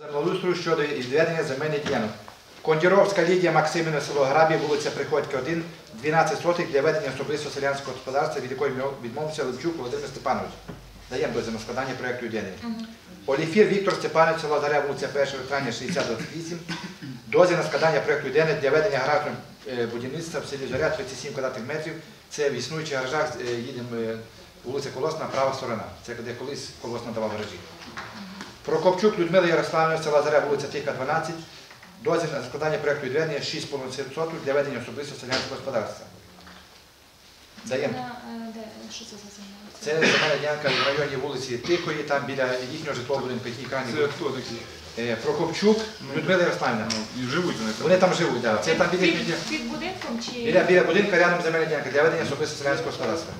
Землеустрою щодо відведення земельних ділянок. Кондіровська Лідія Максимівна, село Грабі, вулиця Приходька, 1, 12 сотих для ведення особисто селянського господарства, від якої відмовився Левчук Володимир Степанович. Даємо дозвіл на складання проєкту відведення. Оліфір Віктор Степанович, село Заря, вулиця 1 травня 6028. Дозвіл на складання проєкту відведення для ведення гаражного е, будівництва в селі Зоря 37 квадратних метрів. Це в існуючих гаражах, е, їдемо е, вулиця Колосна, права сторона. Це де колись Колосна давав гаражі. Прокопчук Людмила Ярославівна, села Заря, вулиця Тика, 12. Дозвіл на складання проєкту відведення 6,5 соток для ведення особисто селянського господарства. Даємо. Е, Що це за земля? Це земельна ділянка в районі вулиці Тихої, там біля їхнього житлового будинку, який крайній. Це хто такі? Е, Прокопчук Людмила Ярославівна. І живуть вони там. Вони там живуть, так. Це там біля, Під, будинком чи біля, біля будинку рядом земельна ділянка для ведення особисто селянського господарства.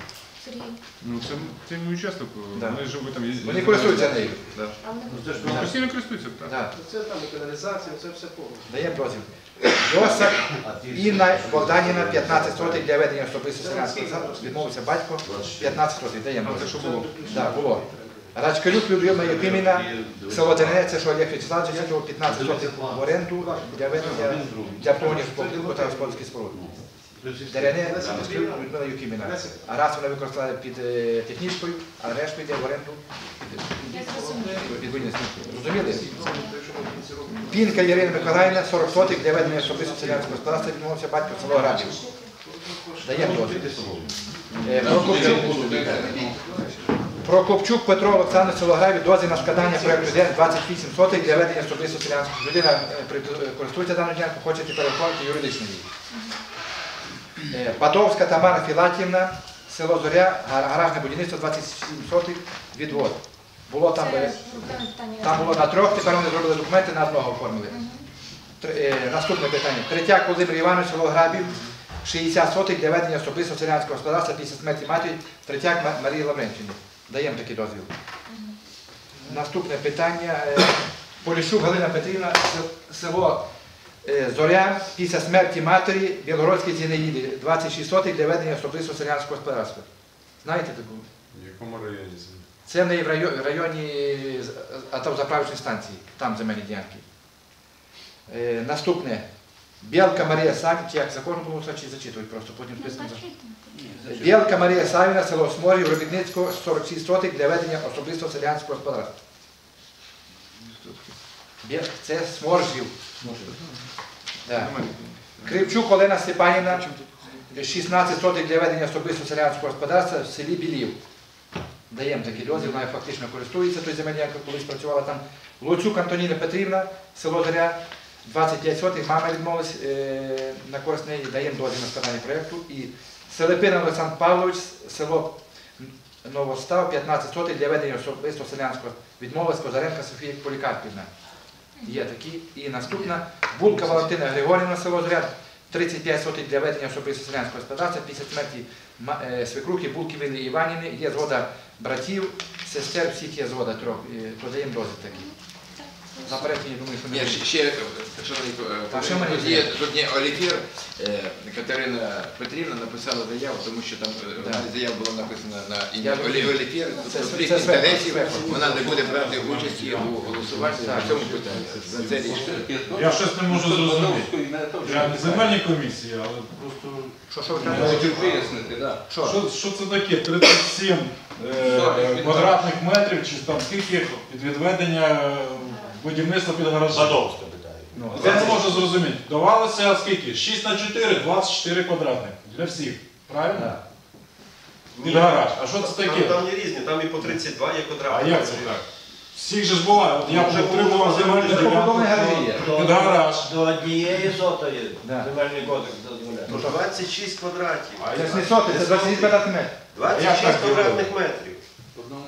Сергій? Ну, це, це мій участок, Да. вони живуть там. є- Вони користуються нею. Да. А вони Ну, Постійно користуються, так. Так. Це там і каналізація, це все повністю. Даємо дозвіл. Йосип Інна Богданіна 15 сотих для ведення особисто селянського господарства. Відмовився батько 15 сотих. Даємо А це дозвіл. що було? Так, було. Рачкалюк Людмила Єфіміна, село Денене, це що Олег Вячеславович, взяв 15 сотих в оренду для ведення для повністю покрівку та господарських споруд. Дерене, Рачкалюк Людмила Єфіміна. А раз вона використала під е, технічкою, а решту йде в оренду під, Я зрозуміла. під будівництво. Зрозуміли? Пінка Ірина Миколаївна, 40 сотих для ведення особисто селянського господарства, відмовився батько село Грабів. Даємо дозвіл. Е, Прокопчук, Петро Олександр Солограві дозвіл на складання проєкту ДН 28 сотих для ведення особисто селянського. Людина е, користується даною ділянкою, хоче тепер оформити юридично її. Е, Патовська Тамара Філатівна, село Зоря, гаражне будівництво 27 сотих відвод. Було там, питання. там було на трьох, тепер вони зробили документи на одного оформили. Е, Наступне питання. Третяк Володимир Іванович, село Грабів, 60 сотих для ведення особисто селянського господарства після смерті матері Третяк Марії Лавренчини. Даємо такий дозвіл. Наступне питання. е, Поліщук Галина Петрівна, село Зоря, після смерті матері Білгородській Зінаїди, 26 сотих для ведення особисто селянського господарства. Знаєте таку? В якому районі це? Це в неї в районі автозаправочної станції, там земельні ділянки. Е, наступне. Білка Марія Савіна, чи як закон було чи зачитувати просто потім Ну, списком. зачитуйте. Білка Марія Савіна, село Сморів, робітницького 46 сотих для ведення особисто селянського господарства. Це Сморжів. Кривчук Олена Степанівна, 16 сотих для ведення особисто селянського господарства в селі Білів. Даємо такий дозвіл, вона фактично користується той земельною, яка колись працювала там. Луцюк Антоніна Петрівна, село Заря, 25 сотих, мама відмовилась е, на користь неї, даємо дозвіл на складання проєкту. І Селепина Олександр Павлович, село Новостав, 15 сотих для ведення особисто селянського. Відмовилась Козаренка Софія Полікарпівна. Є такі. І наступна Булка Валентина Григорівна, село Жряд, 35 сотень для ведення особисто селянського господарства після смерті е, свекрухи Булки Вілли Іванівни. Є згода братів, сестер, всіх є згода трьох. Подаємо дозвіл такий. Заперечення, думаю, що не Ні, ще, ще шановні А що ми тут не є знаємо? тут є Оліфір, е, Катерина Петрівна написала заяву, тому що там е, Да. заява була написана на Я ім'я розумію. Олі- Оліфір, Це- тобто це конфлікт свекла, інтересів, вона не буде брати участі у голосуванні по цьому питанні. За це рішення. Я щось не можу зрозуміти. Я не земельній комісії, але просто. Що, що ви кажете? Хотів вияснити, так. Що? Що, що це таке? 37 е, квадратних метрів чи там скільки під відведення е, будівництва під гаражі? Ну, Я не можу зрозуміти. Давалося скільки? 6 на 4, 24 квадратних. Для всіх. Правильно? Під гараж. А що це Там, таке? там є різні, там і по 32 є А як це так? Всіх же ж буває. От я вже отримував земельну Це під гараж. До однієї сотої Да. земельний кодекс дозволяє. То 26 квадратів. Це ж не соти, це 20 квадратних метрів. 26 Як так квадратних метрів.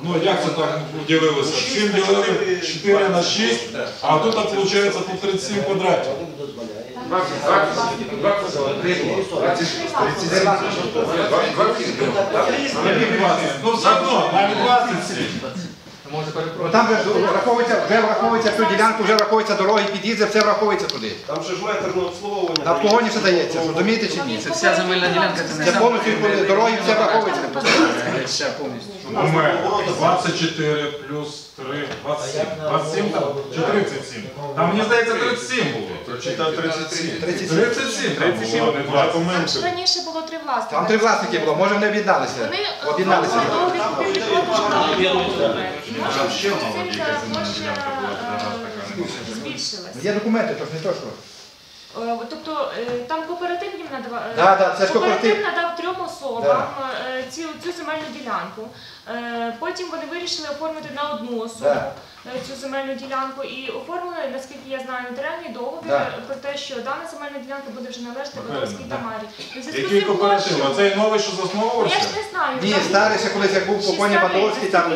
Ну як це так ділилося? 7 ділили 4 на 6, а тут виходить по 37 квадратів. Кодекс дозволяє. Ну все одно, навіть 27. Ну, Там вже враховується, вже враховується цю ділянку, вже враховується дороги, під'їзди, все враховується туди. Там ще ж метр на обслуговування. На обслуговування все дається, розумієте чи ні? Це вся земельна ділянка, Це повністю дороги, все враховується. Ще повністю. 24 плюс 3, 27. 27 там? Чи 37? Там, мені здається, 37 було. Чи там 37? 37. 37 там було, не 20. Там ж раніше було три власника. Там три власники було, може вони об'єдналися. Вони Об'єдналися. цим ця площа е. Є документи, тож не то що. Е, Тобто е, там кооператив їм е, Да, да, це ж кооператив. надав трьом особам е, цю, цю земельну ділянку. Е, Потім вони вирішили оформити на одну особу е, цю земельну ділянку і оформили, наскільки я знаю, нотаріальний договір Да. е, про те, що дана земельна ділянка буде вже належати Водовській да. Тамарі. Який кооператив? Оцей новий, що Ну, Я ж не знаю. Ні, там- старий ще колись як був старий, Бандовський, там.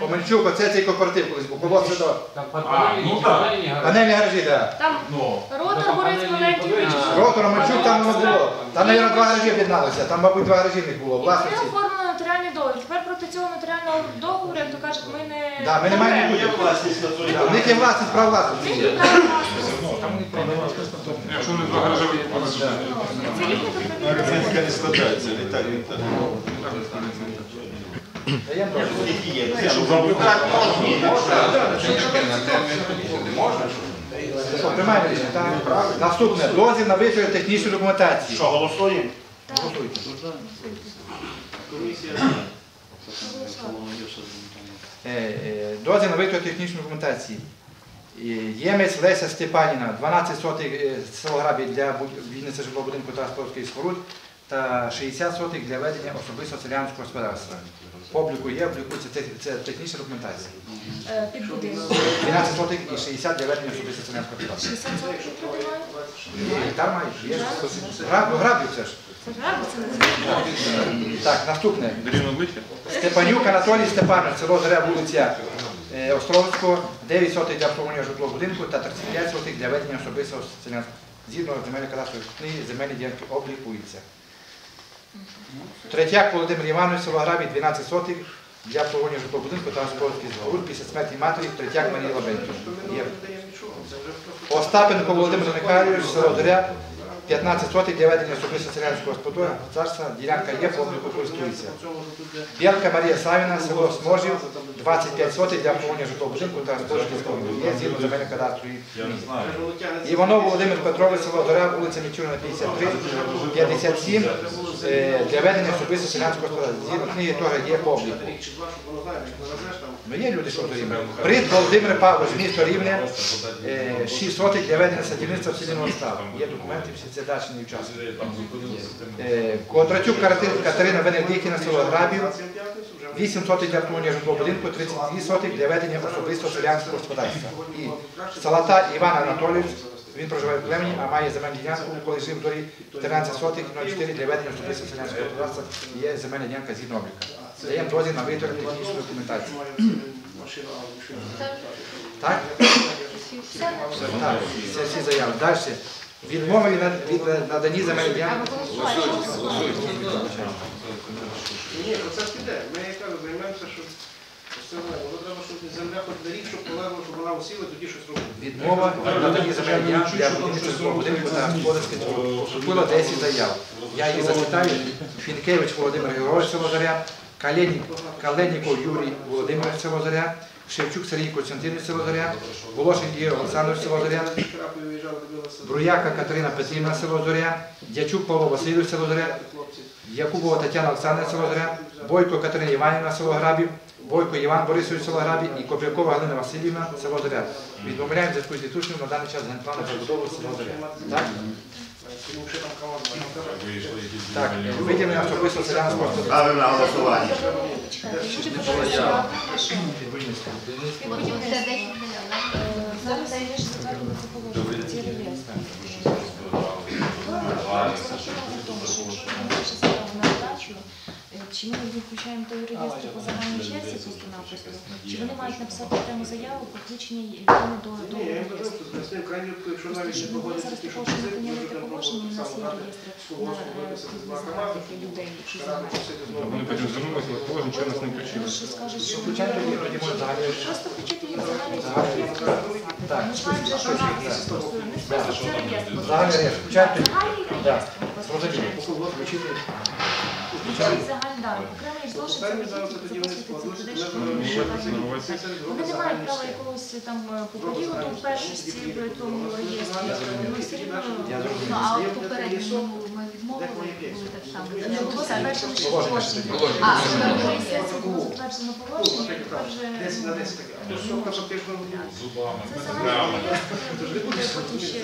Омельчук, оце цей кооператив колись був. Коло все до А, ну так. панельні гаражі, так. Там Ну, ротор Борис Валентійович. Ротор Омельчук там воно було. Там, мабуть, два гаражі об'єдналися. Там, мабуть, два гаражі них було. І вони оформили нотаріальний договір. Тепер договору, як то кажуть, ми не Да, ми не маємо. Є власність на той У них є власність, право власності. є. є власності. Якщо вони два гаражі Ну, Це їхні доповідні. не складається, не так, не так. Даємо дозвіл. Що, Приймаємо рішення. так? Наступне. Дозвіл на витвір технічної документації. Що, голосуємо? Голосуйте. Е, Дозвіл на витвір технічної документації. Е, Ємець Леся Степаніна, 12 сотих е, для вільниці житлового будинку та спортських споруд та 60 сотих для ведення особисто селянського господарства. По обліку є, облікується це технічна документація. Е, Під будинок. 12 сотих і 60 для ведення особисто селянського господарства. 60 сотень люди мають. Там мають, є ж. Граб- це ж. Так, наступне. Степанюк Анатолій Степанович, село Заря, вулиця е, Островського, 9 сотих для обслуговування житлового будинку та 35 сотих для ведення особистого селянського. Згідно земельної кадастрової книги, земельні ділянки облікуються. Третяк Володимир Іванович, село Грабі, 12 сотих для обслуговування житлового будинку та господарських збору після смерті матері Третяк Марії Лабенківни. Остапенко Володимир Михайлович, село Зоря, 15 сотих для ведення особисто селянського господарства, ділянка є, по обліку користується. Білка Марія Савіна, село Сможів, 25 сотих для обслуговування житлового будинку та господарських зборів. Є згідно не книги. знаю. Іванов Володимир Петрович, село Зоря, вулиця Мічурна, 53, 57, е, для ведення особисто селянського господарства. Згідно книги теж є по обліку. Ну є люди, що до Рівня. Брит Володимир Павлович, місто Рівне, е, 6 сотих для ведення садівництва в селі. Є документи, всі це дачні учасники. Е, Кондратюк Катерина Венедикіна, село Грабів, 8 сотих для обслуговування житлового будинку, 32 сотих для ведення особисто селянського господарства. І Салата Іван Анатолійович, він проживає в племені, а має земельну ділянку, коли жив в дорі 13 сотих 04 для ведення особисто селянського господарства. Є земельна ділянка згідно обліка. Даємо дозвіл на витвір технічної документації. Так? Так, це всі заяви. Далі. Відмови від над- від надані земельної А ділянки. Ні, оце ж піде. Ми, я кажу, займаємося, щоб все. Воно треба, щоб земля хоч на рік, щоб полегло, щоб вона усіла, тоді щось робити. Відмова від надані земельної ділянки для будівництва будинку та господарських споруд. Поступило 10 заяв. Я їх зачитаю. Фінкевич Володимир Григорович село Заря, Каленіков Юрій Володимирович село Заря, Шевчук Сергій Костянтинович Селозаря, Волошин Ігор виїжджали, дивилися. Бруяка Катерина Петрівна село Зоря, Дячук Павло Васильович село Якубова Тетяна Олександровна село Бойко Катерина Іванівна Селограбів, Бойко Іван Борисович село Грабів і Кобякова Галина Васильівна село Зоря. Відмовляємо зв'язку з відсутністю на даний час генплану забудови село Зоря. Так? Тому що там команда. Так, виділення особисто селянського. Ставимо на голосування. Люди чи ми їх включаємо до реєстру по загальній черзі просто-напросто, чи вони мають написати окрему заяву про включення її до, до Ні, я їм кажу, що якщо навіть не погодяться зараз що прийняли може положення, у нас є реєстр на людей, які знають. Вони потім звернулися, але положення нічого нас не включили. Що скажуть, що Включати тоді, тоді може загальний Просто включити Загальний реєстр. Так. Ми що нам просто, ну, просто це реєстр. Загальний реєстр. Включати. Загальний Так, реєстр. зрозуміло. Включити. Включають загальний, да, окремий злочин, це зараз вихід, тоді вони ми що Вони не мають права якогось там е, по періоду першості в тому реєстрі. Ну, все рівно, Я. Ну, а от попередньо ми відмовили, були так само. не було затверджено ще Положення. А, Положення. було затверджено і тепер вже... 10 на 10 таке. А то що каже, ти ж не Зубами. Це реєстр, і буде потім ще...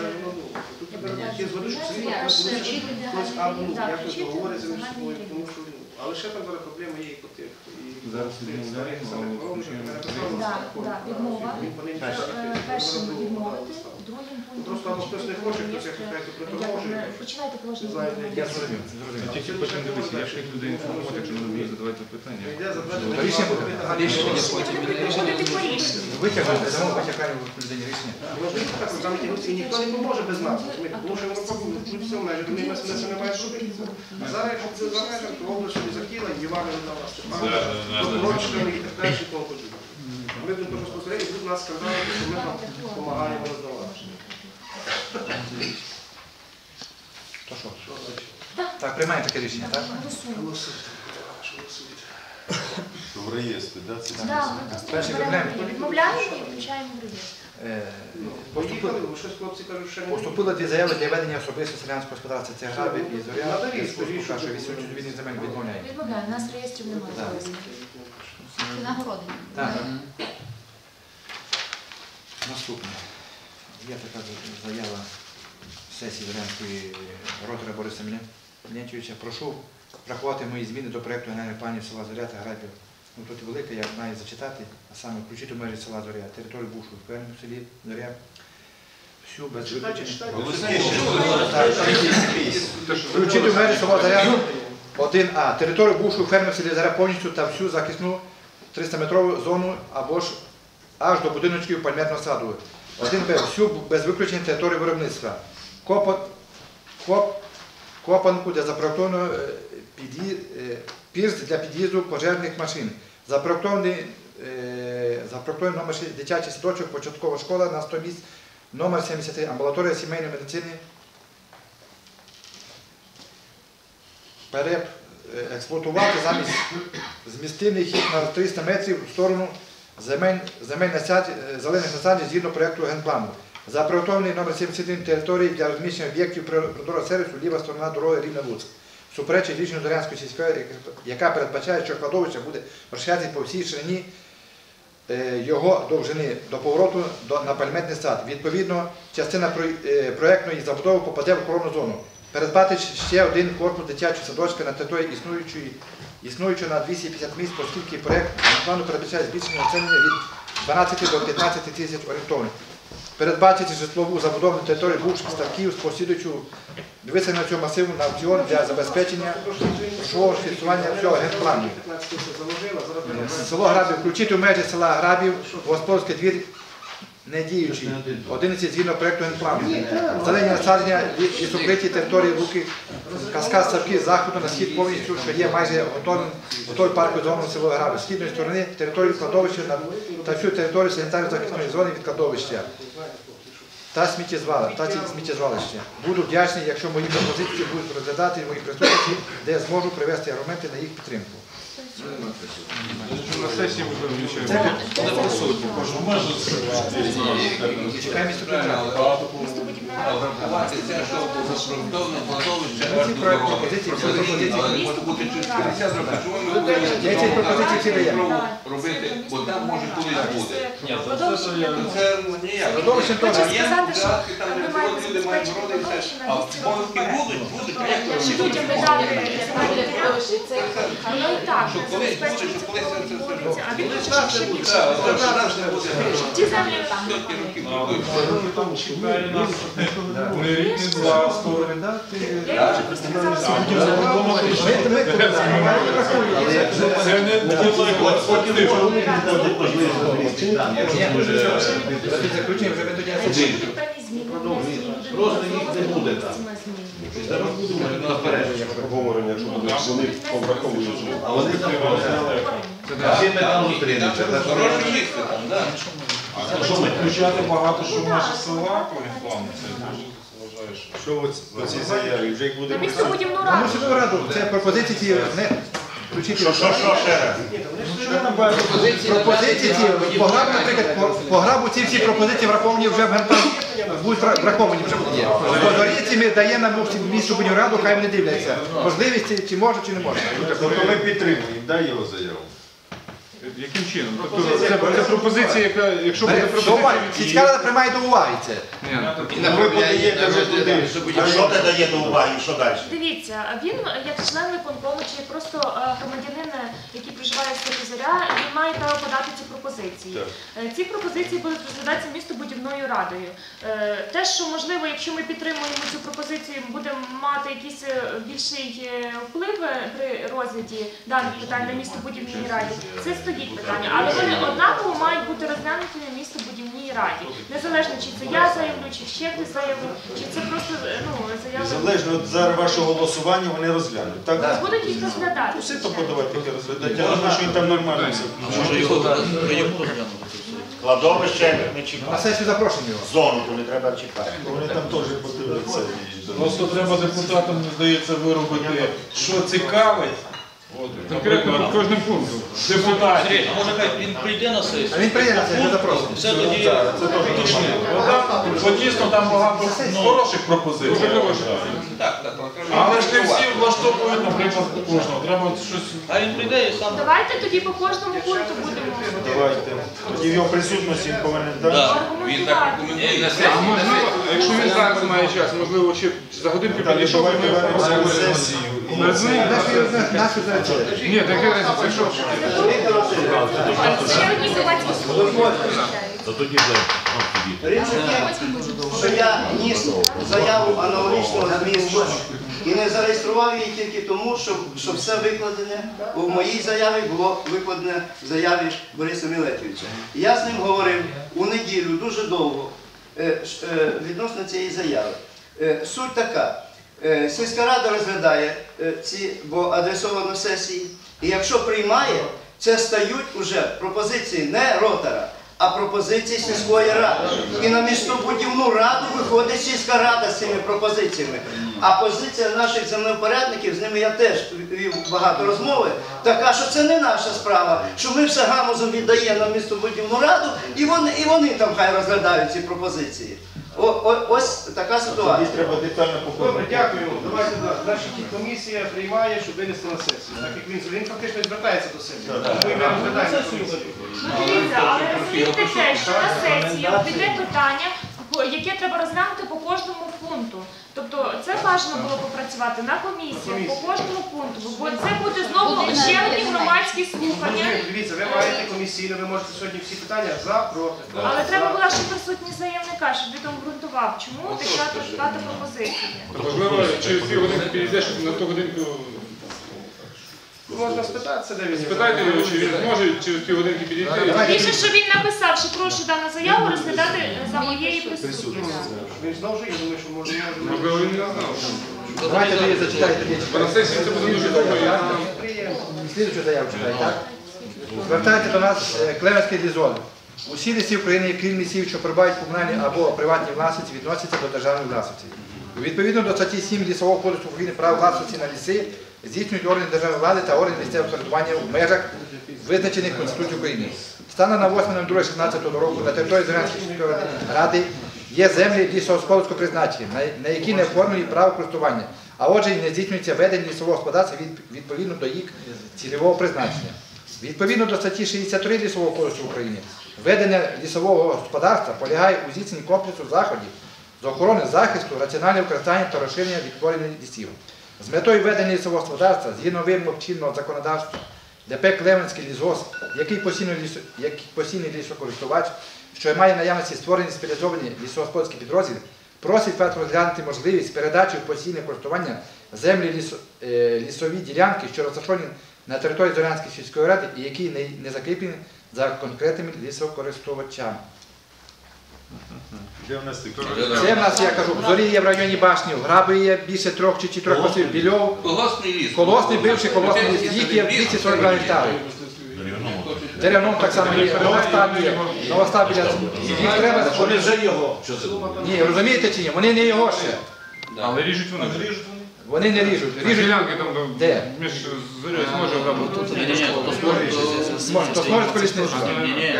Тут тепер ті зводиш, що Перше, хтось включити хтось або ну, так, якось договориться між собою, тому що ну, але ще там зараз проблема є і по тих. і Зараз по тих відмовляємо, старих але самих включення коровниках, не написали Да, да, відмова. Він по ним Що, пише, е, Першим відмовити. Другим пунктом Просто або хтось не хоче, хтось Як приторможує. Починайте положення. Я зрозумів. Я тільки потім дивися, як тих людей інформувати, якщо вони вміють задавати питання. Рішення буде. Рішення є. Вони приходять по. Витягнути, дамо витягаємо людині рішення. Там і ніхто не поможе без нас. Тому що Європа тут все межі, ми ми це не робити. А зараз, якщо це за межами, то область собі захила, і Івана не дала Степана, прокурорчиками і так далі, і тому подібне. Ми будемо безпосередньо, будуть нас сказати, що ми там допомагаємо роздавати. То що? Так, приймаємо таке рішення, так? Голосуємо. Що. В реєстрі, да? Це Да, ми просто Перший проблем. відмовляємо і включаємо в реєстр. Е, Поїхали, Поступили, бо щось хлопці кажуть, що не поступили дві заяви для ведення особистого селянського господарства. Це Грабі і Зоря. Надо І різко, Спуску рішення. каже, від земель відмовляємо. Відмовляємо, у нас реєстрів немає. Так. зараз. Це нагородення. Так. Наступне. Є така заява сесії Зорянської ротора Бориса Мілянтьовича. Прошу врахувати мої зміни до проєкту генеральної планів села Зоря та Грабів. Ну, тут велике, я маю зачитати, а саме включити в межі села Зоря, територію ферми в селі Зоря, всю без виключення. Включити в межі села Зоря 1А. Територію бувшої ферми в селі Заря повністю та всю захисну 300-метрову зону або ж аж до будиночків пальмерного саду. 1Б. Всю без виключення території виробництва. Копанку для запроектованого е, е, пірс для під'їзду пожежних машин. Запроектований, е, номер 6 дитячий садочок, початкова школа на 100 місць, номер 73, амбулаторія сімейної медицини, переп е, експлуатувати замість змістивний хід на 300 метрів в сторону земель, земель е, зелених насаджень згідно проєкту генплану. Запроектований номер 71 території для розміщення об'єктів природного сервісу ліва сторона дороги Рівне Луцьк. Суперечить рішенню Дорянської сільської, яка передбачає, що кладовище буде розширятися по всій ширині е, його довжини до повороту на пальметний сад. Відповідно, частина про- е, забудови попаде в охоронну зону. Передбати ще один корпус дитячого садочка на території існуючої, існуючого на 250 місць, оскільки проект плану передбачає збільшення населення від 12 до 15 тисяч орієнтовно. Передбачити житлову забудову території бувших ставків з послідуючу висадення цього масиву на аукціон для забезпечення грошового фінансування всього генплану. 15 тисяч заложила, зараз треба Село Грабів включити в межі села Грабів, господарський двір не діючий. 11 згідно проєкту генплану. Зелені насадження і сукриті території Луки, каскад ставки з заходу на схід повністю, що є майже готовим, готовий парку зону село Грабів. З східної сторони території кладовища та всю територію санітарно-захисної зони від кладовища та сміттєзвали, та ці сміттєзвалище. Буду вдячний, якщо мої пропозиції будуть розглядати мої присутності, де я зможу привести аргументи на їх підтримку. На сесії можливо Це нічого. Кожну межу чекає місто Врахувати це, що запроектоване кладовище аж до дороги. може бути через 50 років. Чому ми будемо робити, бо там може колись буде. То це ж ніяк. Є що датки, там, де ми люди мають городи і все. кладовище А помилки будуть, будуть, а як то людям робити? видали Ну і так, Що колись буде, що колись це все відбудеться, а він ще більше. так, буде. Ті землі Сотні років. А, Чекає нас Я вже просто казала, Це не Просто їх не буде там. Треба подумати наперед. Обговорення, якщо вони враховують. А вони там всі ми там зустрінемося. Хороше місце там, так. А що включати багато що в наші села по це дуже вважаю, що. Що ось цій заяві? Вже їх буде На містобудівну А раду. це пропозиції ті не включити. Що, що, що ще раз? Пропозиції ці, по грабу, наприклад, по, по грабу ці всі пропозиції враховані вже в генплані, будуть вра- враховані вже. По зоріці ми даємо на місто будівну раду, хай вони дивляться. Можливості, чи може, чи не може. Тобто ми підтримуємо, дай його заяву. Яким чином? Тобто це, це пропозиція, яка, якщо буде пропозиція... уваги. Сільська рада приймає до уваги це. Ні, І направляє на розгляд, щоб А що ти дає до уваги, що далі? Дивіться, він як член виконкому чи просто е, громадянин, е, який проживає в селі Зоря, він має право подати ці пропозиції. Е, Ці пропозиції будуть розглядатися містобудівною радою. Е, Те, що можливо, якщо ми підтримуємо цю пропозицію, будемо мати якийсь е, більший е, вплив е, при розгляді даних питань на містобудівній раді, це стоїть питання. Але вони однаково мають бути розглянуті на містобудівній раді. Незалежно чи це я заявлю, чи ще хтось заявив, чи це просто е, ну, заява. Залежно від зараз вашого голосування, вони розглянуть. Так? Будуть їх розглядати. Все то подавати, тільки розглядати. Я думаю, що він там нормально все. Кладовище не На сесію запрошуємо його. Зону то не треба чекати. Вони там теж подивляться. Просто треба депутатам, мені здається, виробити, що цікавить. Конкретно кожним пунктом. депутатів. А може хай він прийде на сесію? А він прийде на сесію, запросимо. Все тоді уточнимо. Бо дійсно там багато хороших пропозицій. Так, так, Але ж не всі влаштовують, наприклад, кожного. Треба щось. А він прийде і сам. Давайте тоді по кожному пункту будемо Давайте. Тоді в його присутності він повинен дати. Да. Він так рекомендує. На А сесії, можливо, якщо він зараз має час, можливо, ще за годинку підійшов, давайте вернемося на сесію. Нашу заречили. Ні, так я це що? Ще одні. То тоді вже. Річ у що я ніс заяву аналогічного змісту і не зареєстрував її тільки тому, що, що все викладене у моїй заяві було викладене в заяві Бориса Мілетовича. Я з ним говорив у неділю дуже довго е, е, відносно цієї заяви. Е, Суть така. Е, Сільська рада розглядає е, ці, бо адресовано сесії, і якщо приймає, це стають уже пропозиції не ротора, а пропозиції сільської ради. І на містобудівну раду виходить сільська рада з цими пропозиціями. А позиція наших землепорядників, з ними я теж вів багато розмови, така, що це не наша справа, що ми все гамузом віддаємо на містобудівну раду, і вони, і вони там хай розглядають ці пропозиції. О, о, ось така Тоді треба детально Добре, дякую. дякуємо. Давайте да. Значить, комісія приймає, щоб винести на сесію. Так як він, він фактично звертається до сесії. Ми розглядаємо комісію. Ну, дивіться, але розумієте те, що на сесію піде питання, яке треба розглянути по кожному пункту. Тобто це бажано було попрацювати на комісії по кожному пункту, бо це буде знову ще одні громадські слухання. Дивіться, ви маєте комісійне, ви можете сьогодні всі питання за, проти. Але треба була ще присутність заявника, щоб він обґрунтував, чому така така пропозиція. Можливо, через пів години підійдеш на ту годинку. Можна спитатися, де він. Спитайте його, чи він зможе через дві годинки підійти. Більше, що він написав, що прошу дану заяву розглядати за моєї присутності. Він знову ж, я думаю, що може, може. Можливо, він не знав. Давайте тоді зачитайте на сесії це буде дуже довго. я- Слідчу заяву читаю, так? Звертається до нас е, Клеменський дізон. Усі ліси України, крім лісів, що перебувають в комунальній або приватній власності, відносяться до державної власності. Відповідно до статті 7 Лісового кодексу України право власності на ліси здійснюють органи державної влади та органи місцевого самоврядування в межах визначених Конституцією України. Станом на 8.02.16 року на території Зеленської ради є землі лісогосподарського призначення, на- на які не оформлені право користування, а отже і не здійснюється ведення лісового господарства відповідно до їх цільового призначення. Відповідно до статті 63 Лісового кодексу України, ведення лісового господарства полягає у здійсненні комплексу заходів з охорони захисту, раціонального використання та розширення відтворення лісів. З метою ведення лісового господарства, згідно вимог чинного законодавства, ДП Клеменський лісгосп, який постійний, лісокористувач, що має наявності створені спеціалізовані лісогосподарські підрозділи, Просить ФЕД розглянути можливість передачі в постійне користування землі е, лісові ділянки, що розташовані на території Зорянської сільської ради і які не, не закріплені за конкретними лісокористувачами. Це в нас, я кажу, в зорі є в районі башні, в граби є більше трьох чи чотирьох посів, Більов, Колосний ліс. колосний, бивший колосний ліс, їх є 242 гектари. Деревном так само є, Новостав є, Новостав біля їх треба Вони вже його. Ні, розумієте чи ні? Вони не його ще. Але ріжуть вони. Вони не ріжуть. Ріжуть ділянки там Де? між зорю зможе обрабатувати. Ні, ні, ні, то Зможуть, то зможуть колісництво. Ні, ні, ні.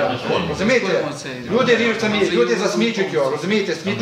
Розумієте? Люди ріжуть самі, люди засмічують його, розумієте, смітник